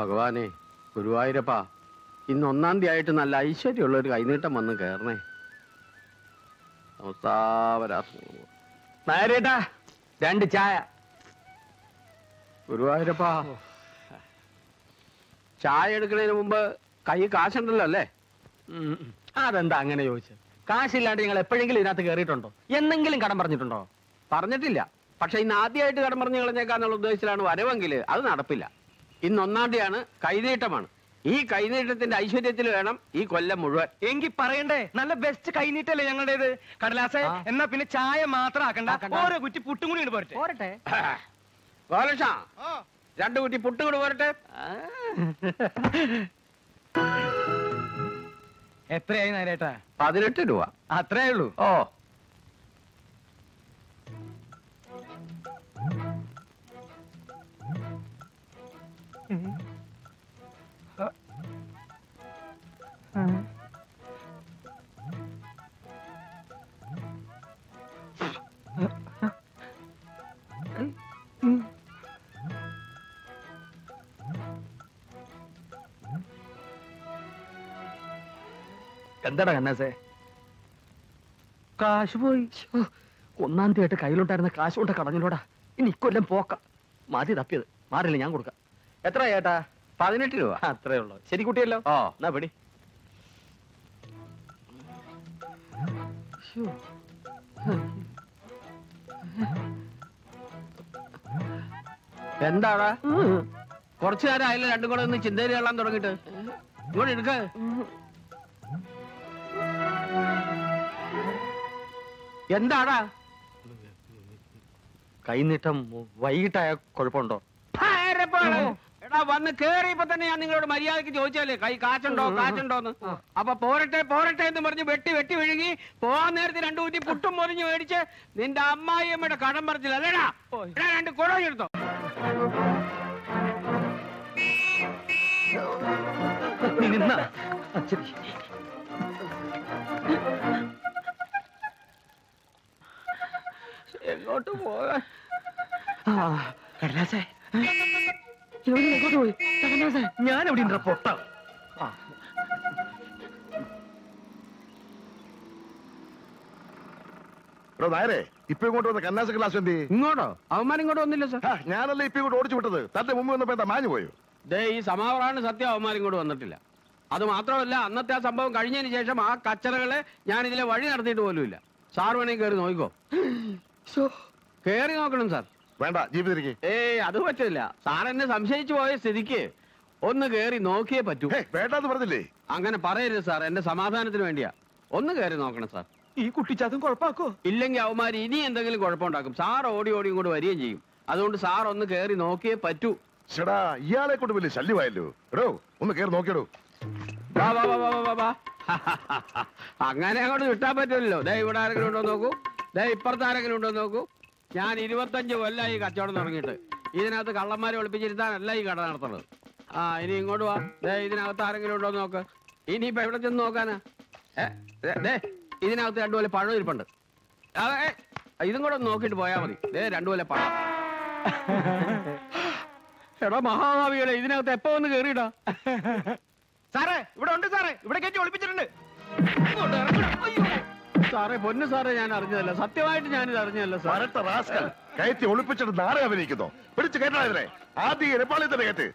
ഭഗവാനെ ഗുരുവായൂരപ്പാ ഇന്ന് ഒന്നാം തീയതി ആയിട്ട് നല്ല ഐശ്വര്യമുള്ള ഒരു കൈനീട്ടം വന്ന് കയറണേ നായരേട്ടാ രണ്ട് ചായ. ഗുരുവായൂരപ്പാ ചായ എടുക്കുന്നതിന് മുമ്പ് കൈ കാശുണ്ടല്ലോ അല്ലേ? അതെന്താ അങ്ങനെ ചോദിച്ചത് കാശില്ലാണ്ട് നിങ്ങൾ എപ്പോഴെങ്കിലും ഇതിനകത്ത് കയറിയിട്ടുണ്ടോ എന്തെങ്കിലും കടം പറഞ്ഞിട്ടുണ്ടോ? പറഞ്ഞിട്ടില്ല. പക്ഷെ ഇന്ന് ആദ്യമായിട്ട് കടം പറഞ്ഞു കളഞ്ഞേക്കാന്നുള്ള ഉദ്ദേശത്തിലാണ് വരവെങ്കിൽ അത് നടപ്പില്ല. ഇന്ന് ഒന്നാം തീയതിയാണ് കൈനീട്ടമാണ്. ഈ കൈനീട്ടത്തിന്റെ ഐശ്വര്യത്തിൽ വേണം ഈ കൊല്ലം മുഴുവൻ. എങ്കിൽ പറയണ്ടേ? നല്ല ബെസ്റ്റ് കൈനീട്ടല്ലേ ഞങ്ങളുടേത്? കടലാസെ ആ. എന്നാ പിന്നെ ചായ മാത്രം ആക്കണ്ട. ആക്കണ്ട. ഓരോ കുറ്റി പുട്ടും കൂടി ഇങ്ങട് പോരട്ടെ. പോരട്ടെ. ഗോലക്ഷ രണ്ടു കുറ്റി പുട്ട് കൂടി പോരട്ടെ. എത്രയായി നേരേട്ടാ പതിനെട്ട് രൂപ. അത്രേ ഉള്ളൂ? ഓ. എന്താടാ കന്നാസേ കാശ് പോയി. ഒന്നാം തീയതി ആയിട്ട് കയ്യിലുണ്ടായിരുന്ന കാശ് കൊണ്ട് കടഞ്ഞിലോടാ ഇനി ഇക്കൊല്ലം പോക്ക. മതി തപ്പിയത്. മാറില്ല ഞാൻ കൊടുക്കാം. എത്ര ചേട്ടാ പതിനെട്ട് രൂപ. അത്രേ ഉള്ളൂ. ശരി കുട്ടിയല്ലോ. ഓ എന്നാ പിടി. എന്താടാ? കുറച്ചു നേരം അതിൽ രണ്ടും കൂടെ ഒന്ന് ചിന്തയിൽ കൊള്ളാൻ തുടങ്ങിട്ട് ഇങ്ങോട്ട് എടുക്ക. എന്താടാ? കൈനീട്ടം വൈകിട്ടായ കുഴപ്പമുണ്ടോ. എടാ വന്ന് കേറിയപ്പോ തന്നെ ഞാൻ നിങ്ങളോട് മര്യാദയ്ക്ക് ചോദിച്ചാലേ കൈ കാച്ചുണ്ടോ കാച്ചുണ്ടോന്ന്? അപ്പൊ പോരട്ടെ പോരട്ടെ എന്ന് പറഞ്ഞ് വെട്ടി വെട്ടി വിഴുങ്ങി പോവാൻ നേരത്തെ രണ്ടു കുറ്റി പുട്ടും പൊറിഞ്ഞു മേടിച്ച് നിന്റെ അമ്മായിയമ്മയുടെ കടം പറിച്ചില്ല അല്ലേടാ എടാ രണ്ട് കുടം എടുത്തോ. നീ നിന്നാ? ആ, ശരി എങ്ങോട്ട് പോകാൻ? കടലാസേ. ഞാൻ എവിടെ ഉണ്ട് പൊട്ട നായരെ ഇപ്പൊ ഇങ്ങോട്ട് വന്ന കന്നാസ ക്ലാസ് എന്ത്? ഇങ്ങോട്ടോ? അവന്മാർ ഇങ്ങോട്ട് വന്നില്ല സാർ. ഞാനല്ലേ ഇപ്പൊ ഇങ്ങോട്ട് ഓടിച്ചു വിട്ടത്? തന്റെ മുമ്പ് വന്നപ്പോ എന്താ മാഞ്ഞു പോയോ? ദേ ഈ സമാവറാണ് സത്യം അവന്മാർ ഇങ്ങോട്ട് വന്നിട്ടില്ല. അത് മാത്രമല്ല അന്നത്തെ ആ സംഭവം കഴിഞ്ഞതിന് ശേഷം ആ കച്ചറകളെ ഞാൻ ഇതിലെ വഴി നടത്തിയിട്ട് പോലുമില്ല. സാർ വേണമെങ്കിൽ കയറി നോക്കിക്കോ. കയറി നോക്കണം സാർ. വേണ്ട ജീവിതത്തിലേക്ക് ഏയ് അത് പറ്റില്ല സാർ എന്നെ സംശയിച്ചു പോയ സ്ഥിതിക്ക് ഒന്ന് കേറി നോക്കിയേ പറ്റൂ. വേണ്ടാന്ന് പറഞ്ഞില്ലേ? അങ്ങനെ പറയരുത് സാർ എന്റെ സമാധാനത്തിന് വേണ്ടിയാ. ഒന്ന് കയറി നോക്കണം സാർ. ഈ കുട്ടിച്ചാത്തും കുഴപ്പാക്കോ? ഇല്ലെങ്കിൽ അവന്മാർ ഇനി എന്തെങ്കിലും കുഴപ്പമുണ്ടാക്കും. സാർ ഓടി ഓടി ഇങ്ങോട്ട് വരികയും ചെയ്യും. അതുകൊണ്ട് സാർ ഒന്ന് കയറി നോക്കിയേ പറ്റൂ. ചേടാ ഇയാളെ കൊണ്ട് വലിയ ശല്യമായല്ലോ. എടോ ഒന്ന് കയറി നോക്കിയടോ. വാ, വാ, വാ, വാ, വാ, വാ, വാ. അങ്ങനെ അങ്ങോട്ട് കിട്ടാൻ പറ്റില്ലല്ലോ ദേ ഇവിടെ ആരെങ്കിലും ഉണ്ടോ നോക്കൂ. ദേ ഇപ്പുറത്ത് ആരെങ്കിലും ഉണ്ടോ നോക്കൂ. ഞാൻ ഇരുപത്തഞ്ച് കൊല്ലായി ഈ കച്ചവടം തുടങ്ങിയിട്ട്. ഇതിനകത്ത് കള്ളന്മാരെ ഒളിപ്പിച്ചിരുത്താനല്ല ഈ കട നടത്തുന്നത്. ആ ഇനി ഇങ്ങോട്ട് വാ. ദേ ഇതിനകത്ത് ആരെങ്കിലും ഉണ്ടോ നോക്ക്. ഇനിയിപ്പോ എവിടെ ചെന്ന് നോക്കാനാ? ഏ, ഇതിനകത്ത് രണ്ടു പോലെ പഴം ഇരിപ്പുണ്ട്. അതെ ഇതും കൂടെ ഒന്ന് നോക്കിയിട്ട് പോയാ മതി. ദേ രണ്ടു പോലെ പഴം. എടാ മഹാഭാവികളെ ഇതിനകത്ത് എപ്പോ ഒന്ന് കേറിയിടാ? സാറേ ഇവിടെ ഉണ്ട് സാറേ. ഇവിടെ കയറ്റി ഒളിപ്പിച്ചിട്ടുണ്ട്. സാറേ പൊന്നു സാറേ ഞാൻ അറിഞ്ഞതല്ല. സത്യമായിട്ട് ഞാനിത് അറിഞ്ഞതല്ല സാർ വരട്ടെ റാസ്കൽ. കയറ്റി ഒളിപ്പിച്ചിട്ട് നാളെ അഭിനയിക്കുന്നു. പിടിച്ചു കയറ്റാ ഇതിനെ. ആദ്യം എരപ്പാളി തന്നെ കയറ്റ്.